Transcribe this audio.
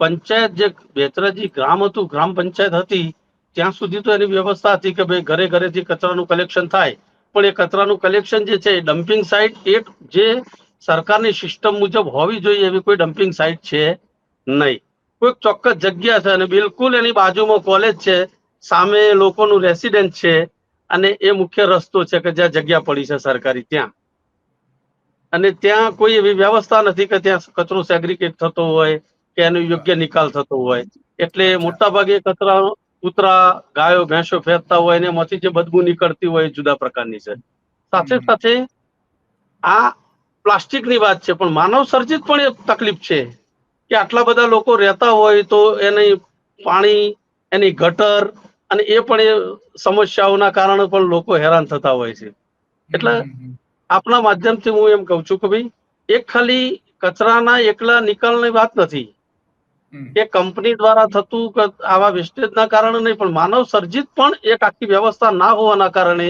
પંચાયત જે બેતરાજી ગ્રામ હતું, ગ્રામ પંચાયત હતી, ત્યાં સુધી તો એની વ્યવસ્થા હતી કે ભાઈ ઘરે ઘરેથી કચરાનું કલેક્શન થાય. પણ એ કચરાનું કલેક્શન જે છે ડમ્પિંગ સાઇટ એક જે સરકારની સિસ્ટમ મુજબ હોવી જોઈએ એવી કોઈ ડમ્પિંગ સાઇટ છે નહીં. કોઈ ચોક્કસ જગ્યા છે અને બિલકુલ એની બાજુમાં કોલેજ છે, સામે લોકોનું રેસિડેન્ટ છે, અને એ મુખ્ય રસ્તો છે કે જ્યાં જગ્યા પડી છે સરકારી ત્યાં. અને ત્યાં કોઈ એવી વ્યવસ્થા નથી કે ત્યાં કચરો સેગ્રિગેટ થતો હોય કે એનો યોગ્ય નિકાલ થતો હોય. એટલે મોટા ભાગે કચરા કૂતરા ગાયો ભેંસો ફેરતા હોય અને એમાંથી જે બદબુ નીકળતી હોય એ જુદા પ્રકારની છે. સાથે સાથે આ પ્લાસ્ટિકની વાત છે પણ માનવ સર્જિત પણ એ તકલીફ છે કે આટલા બધા લોકો રહેતા હોય તો એની પાણી એની ગટર અને એ પણ એ સમસ્યાઓના કારણે પણ લોકો હેરાન થતા હોય છે. એટલે આપના માધ્યમથી હું એમ કહું છું કે ભાઈ એક ખાલી કચરાના એકલા નિકાલની વાત નથી. કે કંપની દ્વારા થતું આવા વેસ્ટેજના કારણે નહીં, પણ માનવ સર્જિત પણ એક આખી વ્યવસ્થા ના હોવાના કારણે